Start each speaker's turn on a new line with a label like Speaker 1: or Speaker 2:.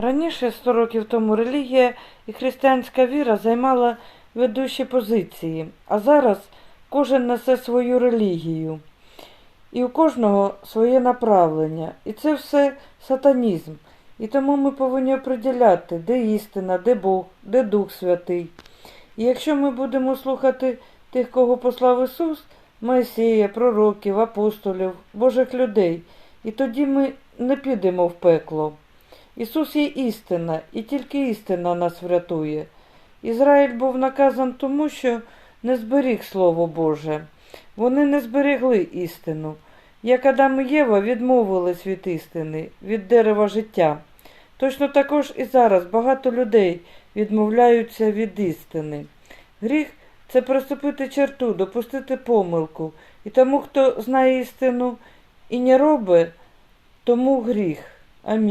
Speaker 1: Раніше, 100 років тому, релігія і християнська віра займала ведучі позиції, а зараз кожен несе свою релігію. І у кожного своє направлення. І це все сатанізм. І тому ми повинні оприділяти, де істина, де Бог, де Дух Святий. І якщо ми будемо слухати тих, кого послав Ісус, Моїсея, пророків, апостолів, Божих людей, і тоді ми не підемо в пекло. Ісус є істина, і тільки істина нас врятує. Ізраїль був наказан тому, що не зберіг Слово Боже. Вони не зберегли істину. Як Адам і Єва відмовились від істини, від дерева життя. Точно також і зараз багато людей відмовляються від істини. Гріх це переступити черту, допустити помилку. І тому, хто знає істину і не робить, тому гріх. Амінь.